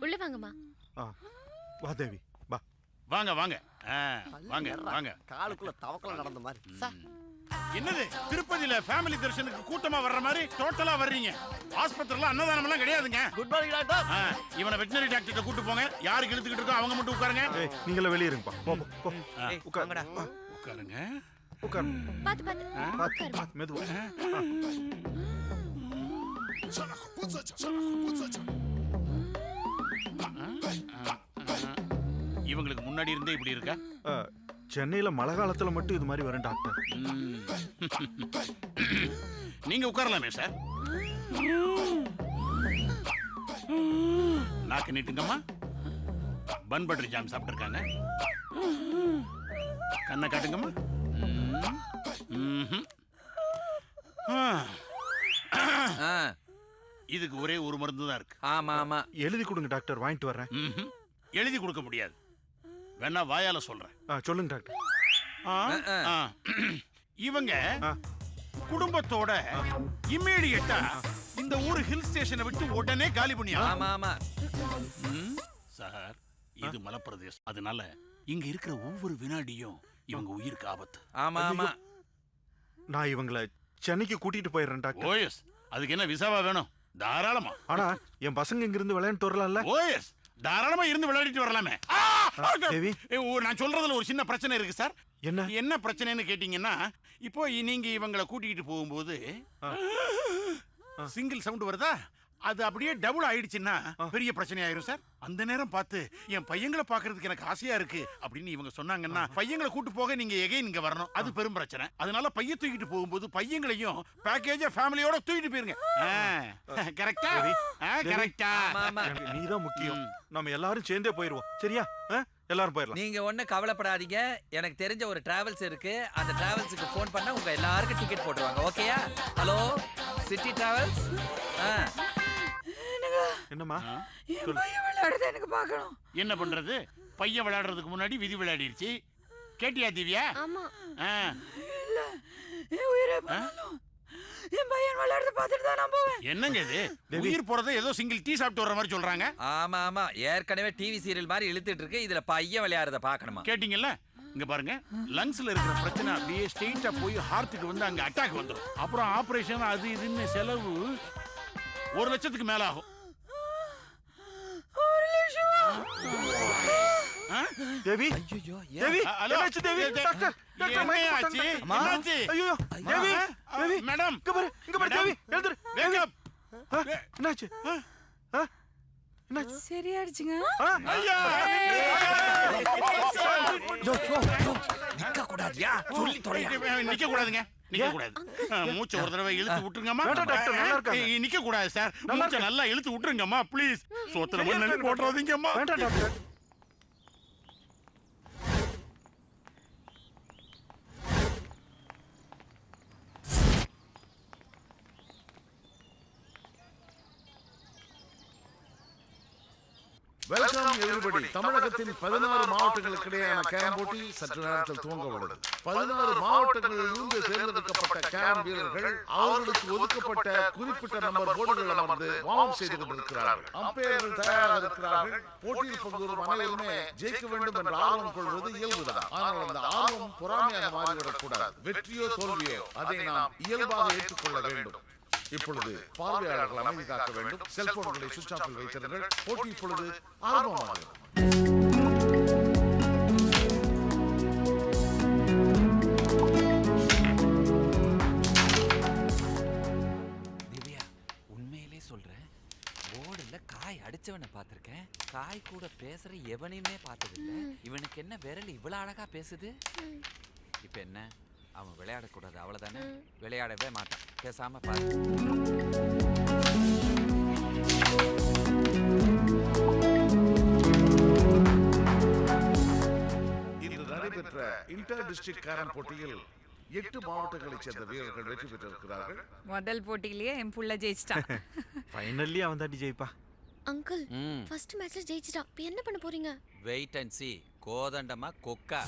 உள்ள வாங்கம்மா. வா தேவி வா. வாங்க வாங்க. வாங்க வாங்க. காலுக்குள்ள தவக்கல நடந்த மாதிரி. என்னது? திருப்பதியில ஃபேமிலி தரிசனுக்கு கூட்டமா வர்ற மாதிரி டோட்டலா வர்றீங்க. ஆஸ்பத்திரில அன்னதானம் எல்லாம் கிடையாதுங்க. குட் மார்னிங் டாக்டர் ஆ, இவனை வெட்டினரி டாக்டர் கூட்டு போங்க. யாருக்கு இழுத்துக்கிட்டு இருக்கோ அவங்க மட்டும் உட்காருங்க. நீங்களே வெளியே இருங்கப்பா. போ போ, போ. ஆ, உட்கார். வா, உட்காருங்க. உட்கார். பாத்து பாத்து. பாத்து மெதுவா. ஆ. இவங்களுக்கு முன்னாடி இருந்தே இப்படி இருக்கா? சென்னையில மழை காலத்துல மட்டும் இது மாதிரி வரும் டாக்டர். நீங்க உட்காரலாமே சார். நாக்கு நீட்டுங்கம்மா. Bun butter jam சாப்பிட்டுருக்காங்க. கண்ணை காட்டுங்கம்மா. இதுக்கு ஒரே ஒரு மருந்து தான் இருக்கு. ஆமா ஆமா. எழுதி கொடுங்க டாக்டர். வாங்கிட்டு வர்றேன். எழுதி கொடுக்க முடியாது. வேணா வாயால சொல்றேன். ஆ, சொல்லுங்க டாக்டர். ஆ, ஆ. ஆ. இவங்க. குடும்பத்தோட இம்மீடியட்டா இந்த ஊர் ஹில் ஸ்டேஷனை விட்டு உடனே காலி பண்ணியா? ஆமா ஆமா. சார் இது மலைப்பிரதேசம். அதனால இங்க இருக்கிற ஒவ்வொரு வினாடியும் இவங்க உயிருக்கு ஆபத்து. ஆமா ஆமா. நான் இவங்கள சென்னைக்கு கூட்டிட்டு போயிடுறேன் டாக்டர். ஓஎஸ் அதுக்கு என்ன விசாவா வேணும்? தாராளமா. ஆனா என் பசங்க இங்க இருந்து விளையாண்டு வரலாம்ல. ஓஎஸ் தாராளமா இருந்து விளையாடிட்டு வரலாமே! தேவி. நான் சொல்றதுல ஒரு சின்ன பிரச்சனை இருக்கு சார் என்ன என்ன பிரச்சனைன்னு கேட்டீங்கன்னா இப்போ நீங்க இவங்கள கூட்டிக்கிட்டு போகும்போது. சிங்கிள் சவுண்ட் வருதா அது அப்படியே டபுள் ஆயிடுச்சுன்னா பெரிய பிரச்சனை ஆயிரும் சார். அந்த நேரம் பார்த்து என் பையங்களை பார்க்கிறதுக்கு எனக்கு ஆசையா இருக்கு அப்படின்னு இவங்க சொன்னாங்கன்னா பையங்களை கூட்டு போக நீங்க எகைன் இங்க வரணும். அது பெரும் பிரச்சனை. அதனால பைய தூக்கிட்டு போகும்போது பையங்களையும் பேக்கேஜ ஃபேமிலியோட தூக்கிட்டு போயிருங்க. கரெக்டா கரெக்டா நீதான் முக்கியம். நம்ம எல்லாரும் சேர்ந்தே போயிருவோம். சரியா? ஆ? எல்லாரும் போயிடலாம். நீங்க ஒண்ணும் கவலைப்படாதீங்க. எனக்கு தெரிஞ்ச ஒரு டிராவல்ஸ் இருக்கு. அந்த டிராவல்ஸுக்கு ஃபோன் பண்ணா உங்க எல்லாருக்கும் டிக்கெட் போட்டுருவாங்க. ஓகேயா ஹலோ சிட்டி டிராவல்ஸ் ஆ. என்னம்மா? என் பையன் விளையாடுறத எனக்கு பார்க்கணும். என்ன பண்றது? பையன் விளையாடுறதுக்கு முன்னாடி விதி விளையாடிருச்சு. கேட்டியா திவ்யா? ஆமா. ஆ, இல்ல என் உயிரை போனாலும் என் பையன் விளையாடுறத பார்த்துட்டு தான் நான் போவேன். என்னங்க இது. உயிர் போறதை ஏதோ சிங்கிள் டீ சாப்பிட்டு வர்ற மாதிரி சொல்றாங்க. ஆமா ஆமா. ஏற்கனவே டிவி சீரியல் மாதிரி இழுத்துட்டு இருக்கு. இதுல பையன் விளையாடுறத பார்க்கணுமா? கேட்டிங்கல்ல? இங்க பாருங்க. லங்ஸ்ல இருக்கிற பிரச்சனை அப்படியே ஸ்ட்ரெயிட்டா போய் ஹார்ட்டுக்கு வந்து அங்க அட்டாக் வந்துடும் அப்புறம் ஆபரேஷன் அது இதுன்னு செலவு ஒரு லட்சத்துக்கு மேல ஆகும்? தேவி ஐயோ தேவி. என்னாச்சு தேவி டாக்டர் டாக்டர். அம்மா. என்னாச்சு? ஐயோ தேவி தேவி மேடம் இங்க பாரு இங்க பாரு. தேவி எழுந்துரு. ஆ, என்னாச்சு? என்னாச்சு சரியாயிடுச்சுங்க? ஐயா நிக்க கூடாதியா சொல்லி தொலையா நிக்க கூடாதுங்க நிக்க கூடாது. ஆ, மூச்சை ஒரு தடவை இழுத்து விட்டுருங்கம்மா. வேண்டாம் டாக்டர், நல்லா இருக்காங்க. ஏய், நிக்க கூடாது சார். நல்லா மூச்சை நல்லா இழுத்து விட்டுருங்கம்மா ப்ளீஸ். சோத்துல மண்ணு போட்டுறாதீங்கம்மா. வெல்கம் எவ்ரிபடி தமிழகத்தின் பதினாறு மாவட்டங்களுக்கு இடையேயான கேரம் போட்டி சற்று நேரத்தில் துவங்க உள்ளது பதினாறு மாவட்டங்களில் இருந்து தேர்ந்தெடுக்கப்பட்ட கேரம் வீரர்கள் அவர்களுக்கு ஒதுக்கப்பட்ட குறிப்பிட்ட நம்பர் போர்டுகள் அமர்ந்து வார்ம் செய்து கொண்டிருக்கிறார்கள். அம்பையர்கள் தயாராக இருக்கிறார்கள். போட்டியில் பங்கு பெறும் அனைவருமே ஜெயிக்க வேண்டும் என்ற ஆர்வம் கொள்வது இயல்புதான். ஆனால் அந்த ஆர்வம் பொறாமையாக மாறிவிடக் கூடாது வெற்றியோ தோல்வியோ அதை நாம் இயல்பாக ஏற்றுக்கொள்ள வேண்டும். இப்பொழுது பார்வையாளர்கள் அமைதி காக்க வேண்டும். செல்போன்களை சுவிட்ச் ஆஃபில் வைத்திருங்கள். போட்டி இப்பொழுது ஆரம்பமாகிறது திவ்யா உண்மையிலே சொல்றேன். போர்டுல காய் அடிச்சவனை பார்த்திருக்கேன். காய் கூட பேசுற எவனையுமே பார்த்ததில்ல. இவனுக்கு என்ன விரல் இவ்வளவு அழகா பேசுது? இப்ப என்ன? அவன் விளையாடக்கூடாது அவ்வளவுதானே? விளையாடவே மாட்டான். பேசாம பாரு. இன்று நடைபெற்ற இன்டர் டிஸ்ட்ரிக்ட் கேரம் போட்டியில் எட்டு மாவட்டங்களைச் சேர்ந்த வீரர்கள் வெற்றி பெற்றிருக்கிறார்கள். முதல் போட்டியிலேயே என் புள்ள ஜெயிச்சிட்டான். ஃபைனல்லி அவன் தாண்டி ஜெயிப்பா. அங்கிள் ம். ஃபர்ஸ்ட் மேட்ச்ல ஜெயிச்சிட்டான். இப்போ என்ன பண்ண போறீங்க? வெயிட் அண்ட் சி கோதண்டமா கொக்கா.